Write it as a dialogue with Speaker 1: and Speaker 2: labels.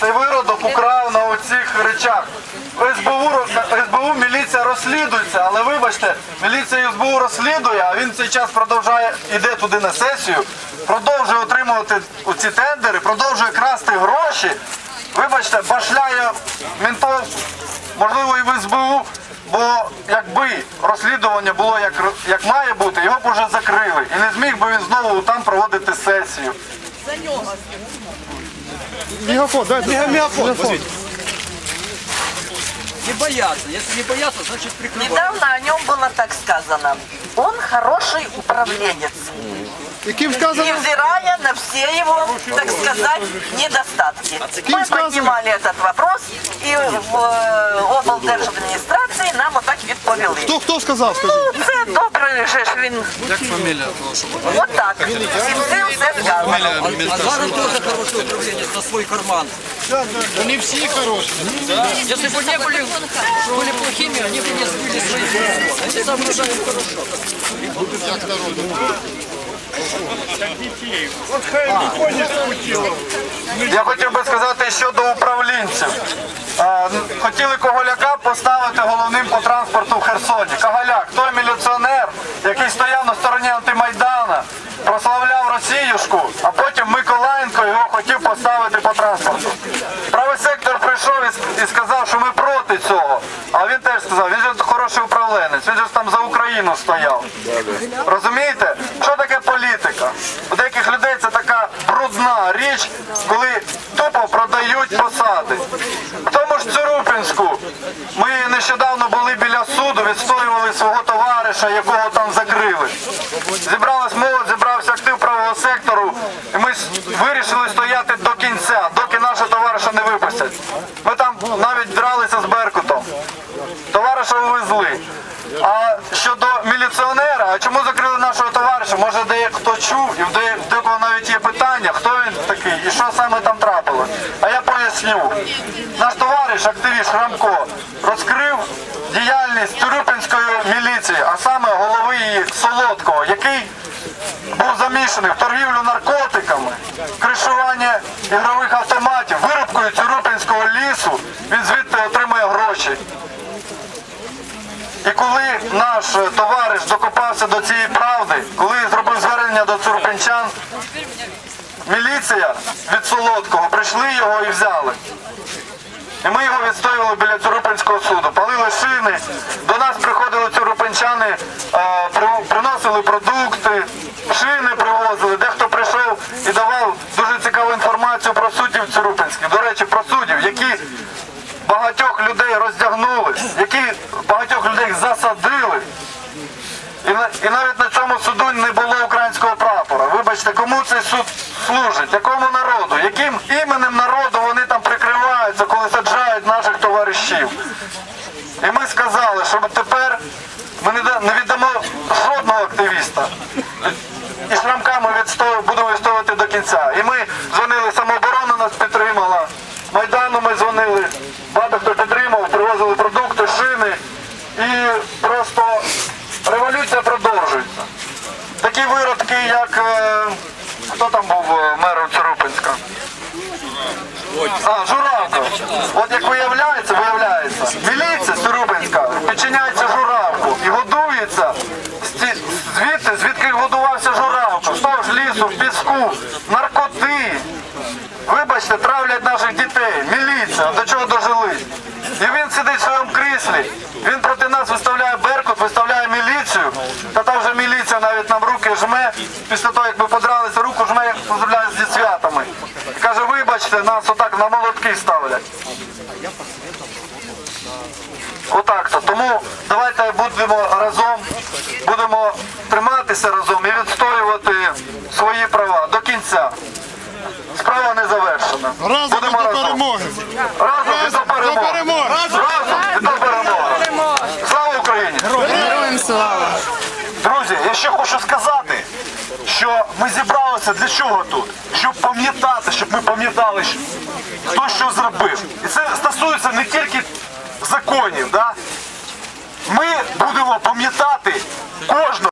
Speaker 1: Цей виродок украв на оцих речах. СБУ, СБУ міліція розслідується, але вибачте, міліція СБУ розслідує, а він цей час продовжує, іде туди на сесію, продовжує отримувати оці тендери, продовжує красти гроші. Вибачте, башляє ментов, можливо, і в СБУ, бо якби розслідування було як, як має бути, його б уже закрили. І не зміг би він знову там проводити сесію.
Speaker 2: Мегафон, дайте. Мегафон.
Speaker 3: Не бояться. Если не боятся, значит прикрывают.
Speaker 4: Недавно о нем было так сказано. Он хороший управленец.
Speaker 2: Яким сказано?
Speaker 4: Невзирая на все его, так сказать, недостатки.
Speaker 2: Кем
Speaker 4: Мы
Speaker 2: сказано?
Speaker 4: поднимали этот вопрос, и в э, облдержадміністрації нам отак відповіли.
Speaker 2: Хто, хто сказав, скажіть?
Speaker 4: Ну, це добре, же ж він
Speaker 3: Как фамилия вашего?
Speaker 4: отак. Всім цим все сказано.
Speaker 3: А Азаров тоже хороший управленец на свой карман.
Speaker 2: Вони всі хороші.
Speaker 3: Если бы не были, были плохими, они бы не сбыли свои
Speaker 1: Я хотів би сказати щодо управлінців. Е, Хотіли Коголяка поставити головним по транспорту в Херсоні. Коголяк, той міліціонер, який стояв на стороні антимайдана, прославляв Росіюшку, а потім Миколаєнко його хотів поставити по транспорту. Правий сектор прийшов і сказав, що ми проти цього. А він теж сказав, він же хороший управленець, він же там за Україну стояв. Розумієте? Що річ, коли тупо продають посади. В тому ж Цюрупінську ми нещодавно були біля суду, відстоювали свого товариша, якого там закрили. Зібралась молодь, зібрався актив правого сектору, і ми вирішили стояти до кінця, доки нашого товариша не випустять. Ми там навіть дралися з Беркутом. Товариша увезли. А щодо міліціонера, а чому закрили нашого товариша? Може дехто чув і де- в декого навіть є питання, хто він такий і що саме там трапилось. А я поясню. Наш товариш, активіст Рамко, розкрив діяльність Тюрюпінської міліції, а саме голови її Солодкого, який був замішаний в торгівлю наркотиками, кришування ігрових автоматів, вирубкою Цюрупінського лісу, він звідти отримує гроші. І коли наш товариш докопався до цієї правди, коли зробив звернення до цурпенчан, міліція від Солодкого прийшли його і взяли. І ми його відстоювали біля Цюрупинського суду, палили шини. До нас приходили цюрупинчани, е, приносили продукти, шини привозили. Дехто прийшов і давав дуже цікаву інформацію про суддів Цюрупинських. До речі, про суддів, які багатьох людей роздягнули, які багатьох людей засадили. І, навіть суд служить? Якому народу? Яким іменем народу вони там прикриваються, коли саджають наших товаришів? І ми сказали, що тепер ми не, віддамо жодного активіста. І шрамка ми відстоюємо, будемо відстоювати до кінця. І ми дзвонили, самооборона нас підтримала. Майдану ми дзвонили, багато хто підтримав, привозили продукти, шини. І просто революція продовжується. Такі виродки, як е, хто там був е, мером Царупинська? А, Журавко. От як виявляється, виявляється, міліція Царупинська підчиняється Журавку і годується з ці- звідти, звідки годувався Журавко, того ж лісу, в піску, наркоти. Вибачте, травлять наших дітей, міліція, до чого дожились. І він сидить в своєму кріслі. Він проти нас виставляє Беркут, виставляє міліцію. Та там вже міліція навіть нам руки жме. Після того, як ми подралися руку, жме як поздравляє зі святами. І вибачте, нас отак на молотки ставлять. Отак то. Тому давайте будемо разом, будемо триматися разом і відстоювати свої права до кінця. Справа не завершена.
Speaker 2: Разом
Speaker 1: Будемо
Speaker 2: до перемоги.
Speaker 1: Разом і до перемоги.
Speaker 2: перемоги.
Speaker 1: Разом і до перемоги. Слава Україні!
Speaker 5: Героям слава!
Speaker 1: Друзі, я ще хочу сказати, що ми зібралися для чого тут? Щоб пам'ятати, щоб ми пам'ятали, хто що зробив. І це стосується не тільки законів. Да? Ми будемо пам'ятати кожного.